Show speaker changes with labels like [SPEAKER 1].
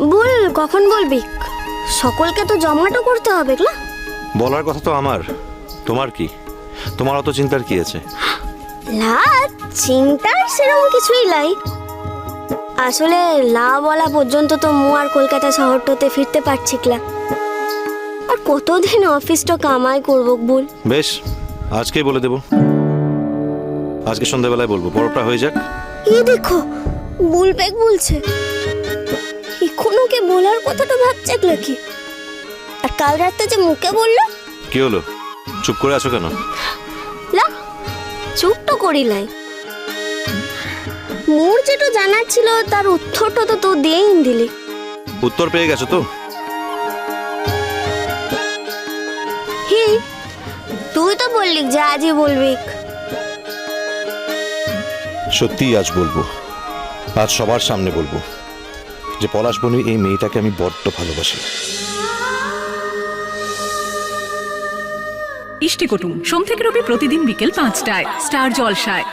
[SPEAKER 1] বল কখন বলবি? সকলকে তো জমাটো করতে হবে না?
[SPEAKER 2] বলার কথা তো আমার। তোমার কি? তোমার অত চিন্তার কি আছে?
[SPEAKER 1] লা চিন্তার সেরকম কিছুই লাই আসলে লা বলা পর্যন্ত তো মু আর কলকাতা শহরটাতে ফিরতে পারছি না। আর কতদিন অফিসটা কামাই করব বল?
[SPEAKER 2] বেশ আজকেই বলে দেব। আজকে সন্ধ্যাবেলায় বলব পরবটা হয়ে যাক।
[SPEAKER 1] এ দেখো বুলবেগ বলছে। এখনও কে বলার কথাটা ভাবছে নাকি? আর কাল রাতে যে মুখে বলল?
[SPEAKER 2] কি হলো? চুপ করে আছো কেন?
[SPEAKER 1] লা চুপ তো করিলাই মোর যেটা জানার ছিল তার উত্তরটা তো তো দিয়েই দিলি।
[SPEAKER 2] উত্তর পেয়ে গেছো তো?
[SPEAKER 1] হি তুই তো বললি যে আজই বলবি।
[SPEAKER 2] সত্যিই আজ বলব। আজ সবার সামনে বলব। যে পলাশ বনির এই মেয়েটাকে আমি বড্ড ভালোবাসি।
[SPEAKER 3] ইষ্টিকুটুম সোম থেকে রবি প্রতিদিন বিকেল পাঁচটায়, স্টার জলসায়।